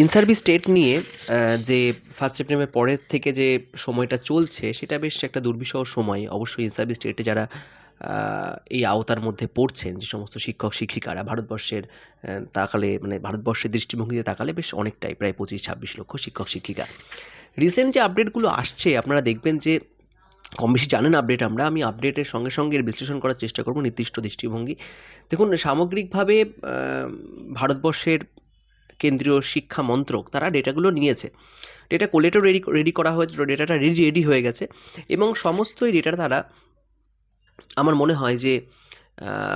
In service state নিয়ে যে first September পরের থেকে যে সময়টা চলছে, সেটা বেশ একটা দুর্বিষহ সময়। অবশ্যই ইন সার্ভিস স্টেটে যারা এই আওতার মধ্যে পড়ছেন, যে সমস্ত শিক্ষক, শিক্ষিকারা ভারতবর্ষের তাকালে মানে ভারতবর্ষের দৃষ্টিভঙ্গিতে তাকালে বেশ অনেকটাই, প্রায় পঁচিশ, ছাব্বিশ লক্ষ শিক্ষক, শিক্ষিকা। রিসেন্ট যে আপডেটগুলো আসছে, আপনারা দেখবেন যে কম বেশি জানেন আপডেট আমরা, আমি আপডেটের সঙ্গে সঙ্গে বিশ্লেষণ করার চেষ্টা করব নির্দিষ্ট দৃষ্টিভঙ্গি। দেখুন, সামগ্রিকভাবে ভারতবর্ষের কেন্দ্রীয় শিক্ষা মন্ত্রক তারা ডেটাগুলো নিয়েছে। ডেটা কোলেটও রেডি রেডি করা হয়েছে, ডেটাটা রেডি রেডি হয়ে গেছে এবং সমস্ত এই ডেটা তারা, আমার মনে হয় যে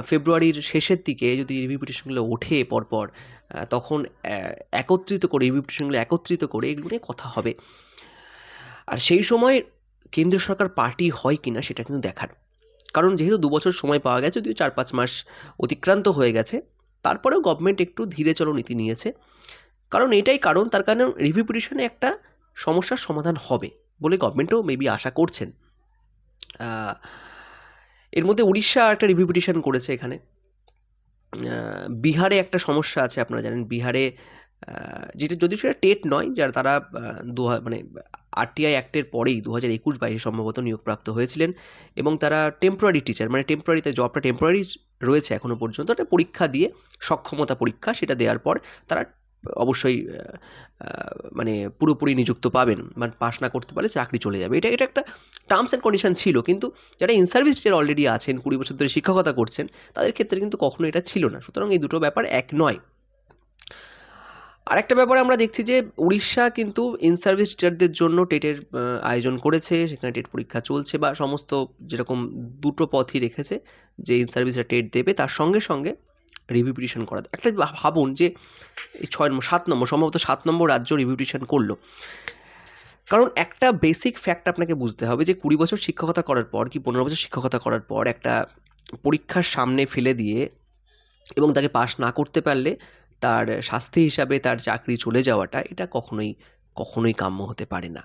ফেব্রুয়ারির শেষের দিকে যদি রিভিউ পিটিশনগুলো ওঠে পরপর তখন একত্রিত করে রিভিউ পিটিশনগুলো একত্রিত করে এগুলো নিয়ে কথা হবে। আর সেই সময় কেন্দ্রীয় সরকার পার্টি হয় কি না সেটা কিন্তু দেখার। কারণ যেহেতু দু বছর সময় পাওয়া গেছে, যদিও চার পাঁচ মাস অতিক্রান্ত হয়ে গেছে তারপরেও গভর্নমেন্ট একটু ধীরে চলো নীতি নিয়েছে। কারণ এটাই কারণ, তার কারণে রিভিউ পিটিশনে একটা সমস্যার সমাধান হবে বলে গভর্নমেন্টও মেবি আশা করছেন। এর মধ্যে উড়িষ্যা একটা রিভিউ পিটিশন করেছে এখানে। বিহারে একটা সমস্যা আছে, আপনারা জানেন বিহারে যেটা যদিও সেটা টেট নয়, যারা তারা দু মানে আরটিআই অ্যাক্টের পরেই দু হাজার একুশ বাইশে সম্ভবত নিয়োগপ্রাপ্ত হয়েছিলেন এবং তারা টেম্পোরারি টিচার মানে টেম্পোরারিতে জবটা টেম্পোরারি রয়েছে এখনও পর্যন্ত। একটা পরীক্ষা দিয়ে, সক্ষমতা পরীক্ষা সেটা দেওয়ার পর তারা অবশ্যই মানে পুরোপুরি নিযুক্ত পাবেন। মানে পাশ না করতে পারলে চাকরি চলে যাবে। এটা এটা একটা টার্মস অ্যান্ড কন্ডিশন ছিল, কিন্তু যারা ইন সার্ভিস যারা অলরেডি আছেন, কুড়ি বছর ধরে শিক্ষকতা করছেন, তাদের ক্ষেত্রে কিন্তু কখনো এটা ছিল না। সুতরাং এই দুটো ব্যাপার এক নয়। আরেকটা ব্যাপারে আমরা দেখছি যে উড়িষ্যা কিন্তু ইন সার্ভিস টিচারদের জন্য টেটের আয়োজন করেছে, সেখানে টেট পরীক্ষা চলছে বা সমস্ত যেরকম দুটো পথই রেখেছে যে ইন সার্ভিসরা টেট দেবে, তার সঙ্গে সঙ্গে রিভিউ পিটিশন করা। একটা ভাবুন যে এই ছয় নম্বর, সাত নম্বর, সম্ভবত সাত নম্বর রাজ্য রিভিউ পিটিশন করল। কারণ একটা বেসিক ফ্যাক্ট আপনাকে বুঝতে হবে যে কুড়ি বছর শিক্ষকতা করার পর কি পনেরো বছর শিক্ষকতা করার পর একটা পরীক্ষার সামনে ফেলে দিয়ে এবং তাকে পাশ না করতে পারলে তার শাস্তি হিসাবে তার চাকরি চলে যাওয়াটা এটা কখনোই কখনোই কাম্য হতে পারে না।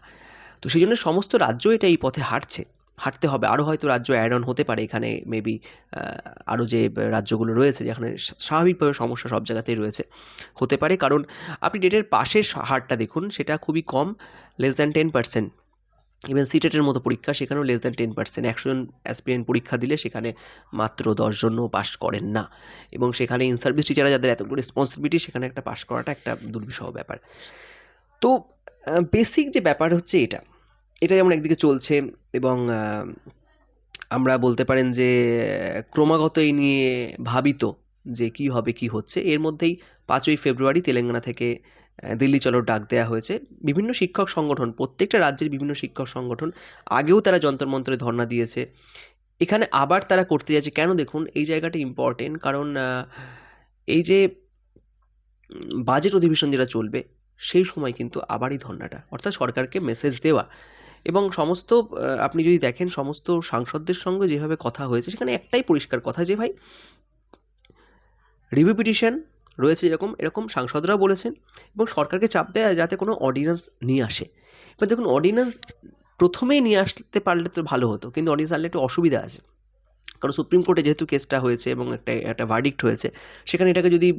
তো সেই জন্য সমস্ত রাজ্য এটা এই পথে হাঁটছে। হাঁটতে হবে। আরও হয়তো রাজ্য অ্যাড অন হতে পারে। এখানে মেবি আরও যে রাজ্যগুলো রয়েছে, যেখানে স্বাভাবিকভাবে সমস্যা সব জায়গাতেই রয়েছে, হতে পারে। কারণ আপনি ডেটের পাশের হারটা দেখুন, সেটা খুবই কম less than ten percent even সিটেটের মতো পরীক্ষা সেখানেও লেস দ্যান টেন পার্সেন্ট একশো জন পরীক্ষা দিলে সেখানে মাত্র দশজনও পাশ করেন না। এবং সেখানে ইন সার্ভিস টিচাররা যাদের এতগুলো রেসপন্সিবিলিটি সেখানে একটা পাশ করাটা একটা দুর্বিষহ ব্যাপার। তো বেসিক যে ব্যাপার হচ্ছে এটা এটা যেমন একদিকে চলছে এবং আমরা বলতে পারেন যে ক্রমাগত এই নিয়ে ভাবিত যে কি হবে, কি হচ্ছে। এর মধ্যেই পাঁচই ফেব্রুয়ারি তেলেঙ্গানা থেকে দিল্লি চলো ডাক দেওয়া হয়েছে। বিভিন্ন শিক্ষক সংগঠন, প্রত্যেকটা রাজ্যের বিভিন্ন শিক্ষক সংগঠন আগেও তারা যন্তর মন্ত্রে ধর্ণা দিয়েছে। এখানে আবার তারা করতে যাচ্ছে। কেন দেখুন, এই জায়গাটা ইম্পর্টেন্ট কারণ এই যে বাজেট অধিবেশন যেটা চলবে, সেই সময় কিন্তু আবারই ধর্নাটা অর্থাৎ সরকারকে মেসেজ দেওয়া। এবং সমস্ত আপনি যদি দেখেন, সমস্ত সাংসদদের সঙ্গে যেভাবে কথা হয়েছে, সেখানে একটাই পরিষ্কার কথা যে ভাই রিভিউ পিটিশন রয়েছে এরকম এরকম সাংসদরা বলেছেন এবং সরকারকে চাপ দেয় যাতে কোনো অর্ডিন্যান্স নিয়ে আসে। এবার দেখুন অর্ডিন্যান্স প্রথমেই নিয়ে আসতে পারলে তো ভালো হতো, কিন্তু অর্ডিন্যান্স আনলে একটু অসুবিধা আছে। কারণ সুপ্রিম কোর্টে যেহেতু কেসটা হয়েছে এবং একটা একটা ভার্ডিক্ট হয়েছে, সেখানে এটাকে যদি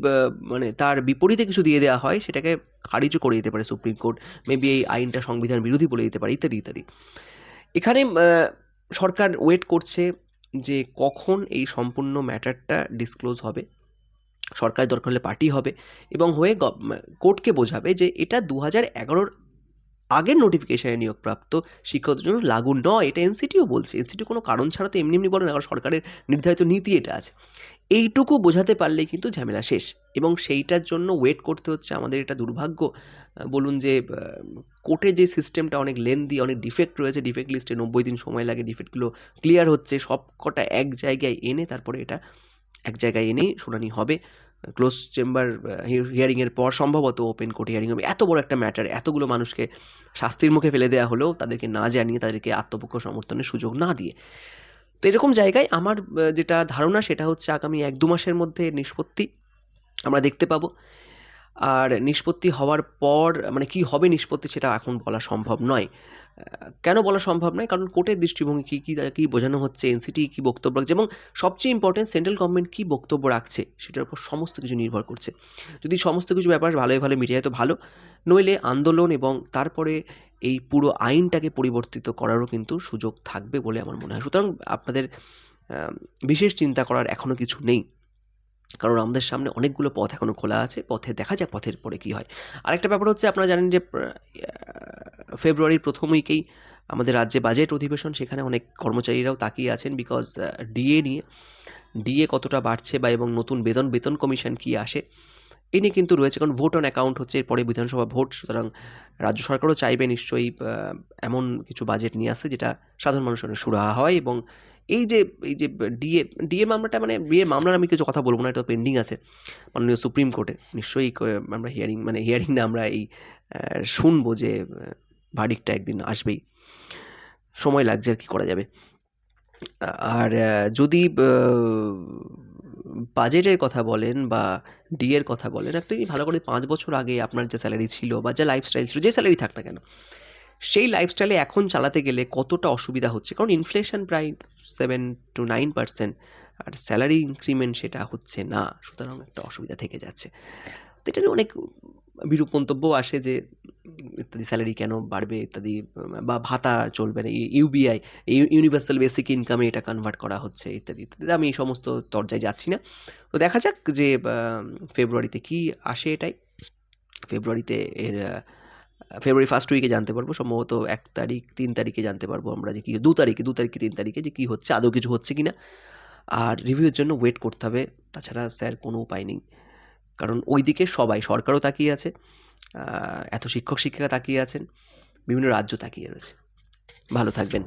মানে তার বিপরীতে কিছু দিয়ে দেওয়া হয়, সেটাকে খারিজও করে দিতে পারে সুপ্রিম কোর্ট মেবি এই আইনটা সংবিধান বিরোধী বলে দিতে পারে, ইত্যাদি ইত্যাদি। এখানে সরকার ওয়েট করছে যে কখন এই সম্পূর্ণ ম্যাটারটা ডিসক্লোজ হবে। সরকার দরকার হলে পার্টি হবে এবং হয়ে কোর্টকে বোঝাবে যে এটা দু হাজার এগারোর আগের নোটিফিকেশনে নিয়োগপ্রাপ্ত শিক্ষকদের জন্য লাগু নয়। এটা এনসিটিও বলছে। এনসিটি কোনো কারণ ছাড়া তো এমনি এমনি বলে না কারণ সরকারের নির্ধারিত নীতি এটা আছে। এইটুকু বোঝাতে পারলেই কিন্তু ঝামেলা শেষ এবং সেইটার জন্য ওয়েট করতে হচ্ছে আমাদের এটা দুর্ভাগ্য। বলুন যে কোর্টের যে সিস্টেমটা অনেক লেন্দি অনেক ডিফেক্ট রয়েছে ডিফেক্ট লিস্টে নব্বই দিন সময় লাগে ডিফেক্টগুলো ক্লিয়ার হচ্ছে সব কটা এক জায়গায় এনে তারপরে এটা এক জায়গায় এনেই শুনানি হবে। ক্লোজ চেম্বার হিয়ারিংয়ের পর সম্ভবত ওপেন কোর্ট হিয়ারিং হবে। এত বড় একটা ম্যাটার এতগুলো মানুষকে শাস্তির মুখে ফেলে দেওয়া হলেও তাদেরকে না জানিয়ে, তাদেরকে আত্মপক্ষ সমর্থনের সুযোগ না দিয়ে। তো এরকম জায়গায় আমার যেটা ধারণা সেটা হচ্ছে আগামী এক দু মাসের মধ্যে নিষ্পত্তি আমরা দেখতে পাবো। আর নিষ্পত্তি হওয়ার পর মানে কি হবে নিষ্পত্তি সেটা এখন বলা সম্ভব নয়। কেন বলা সম্ভব নয়? কারণ কোর্টের দৃষ্টিভঙ্গি কী কী কী বোঝানো হচ্ছে? এনসিটি কী বক্তব্য রাখছে? এবং সবচেয়ে ইম্পর্টেন্ট সেন্ট্রাল গভর্নমেন্ট কী বক্তব্য রাখছে? সেটার উপর সমস্ত কিছু নির্ভর করছে। যদি সমস্ত কিছু ব্যাপার ভালোই, ভালো মিটে যায় তো ভালো। নইলে আন্দোলন এবং তারপরে এই পুরো আইনটাকে পরিবর্তিত করারও কিন্তু সুযোগ থাকবে বলে আমার মনে হয়। সুতরাং আপনাদের বিশেষ চিন্তা করার এখনও কিছু নেই। কারণ আমাদের সামনে অনেকগুলো পথ এখনও খোলা আছে। পথে দেখা যায় পথের পরে কী হয়। আরেকটা ব্যাপার হচ্ছে, আপনারা জানেন যে ফেব্রুয়ারির প্রথম উইকেই আমাদের রাজ্যে বাজেট অধিবেশন, সেখানে অনেক কর্মচারীরাও তাকিয়ে আছেন বিকজ ডিএ নিয়ে। ডিএ কতটা বাড়ছে বা এবং নতুন বেতন বেতন কমিশন কী আসে এই নিয়ে কিন্তু রয়েছে, কারণ ভোট অন অ্যাকাউন্ট হচ্ছে এরপরে বিধানসভা ভোট সুতরাং রাজ্য সরকারও চাইবে নিশ্চয়ই এমন কিছু বাজেট নিয়ে আসতে যেটা সাধারণ মানুষের সুরাহা হয় এবং এই যে এই যে ডিএ ডিএ মামলাটা মানে ডিএ মামলার আমি কিছু কথা বলব না, এটা পেন্ডিং আছে। মাননীয় সুপ্রিম কোর্টে নিশ্চয়ই আমরা হিয়ারিং মানে হিয়ারিং না, আমরা এই শুনব যে ভার্ডিকটা একদিন আসবেই। সময় লাগছে আর কি করা যাবে। আর যদি বাজেটের কথা বলেন বা ডিএর কথা বলেন, একটা ভালো করে পাঁচ বছর আগে আপনার যে স্যালারি ছিল বা যে লাইফস্টাইল ছিল, যে স্যালারি থাক না কেন, সেই লাইফস্টাইলে এখন চালাতে গেলে কতটা অসুবিধা হচ্ছে? কারণ ইনফ্লেশন প্রায় সেভেন টু নাইন পার্সেন্ট আর স্যালারি ইনক্রিমেন্ট সেটা হচ্ছে না, সুতরাং একটা অসুবিধা থেকে যাচ্ছে। তো এটা নিয়ে অনেক বিরূপ মন্তব্য আসে যে, ইত্যাদি স্যালারি কেন বাড়বে, ইত্যাদি, বা ভাতা চলবে না ইউবিআই ইউনিভার্সাল বেসিক ইনকামে এটা কনভার্ট করা হচ্ছে, ইত্যাদি ইত্যাদি, আমি এই সমস্ত তর্জায় যাচ্ছি না। তো দেখা যাক যে ফেব্রুয়ারিতে কি আসে এটাই। ফেব্রুয়ারিতে এর ফেব্রুয়ারি ফার্স্ট উইকে জানতে পারব, সম্ভবত এক তারিখ, তিন তারিখে জানতে পারব আমরা যে কি, দু তারিখে দু তারিখে, তিন তারিখে যে কী হচ্ছে, আদৌ কিছু হচ্ছে কি না আর রিভিউয়ের জন্য ওয়েট করতে হবে, তাছাড়া স্যার কোনো উপায় নেই। কারণ ওই দিকে সবাই, সরকারও তাকিয়ে আছে এত শিক্ষক শিক্ষিকা তাকিয়ে আছেন, বিভিন্ন রাজ্য তাকিয়ে আছে ভালো থাকবেন।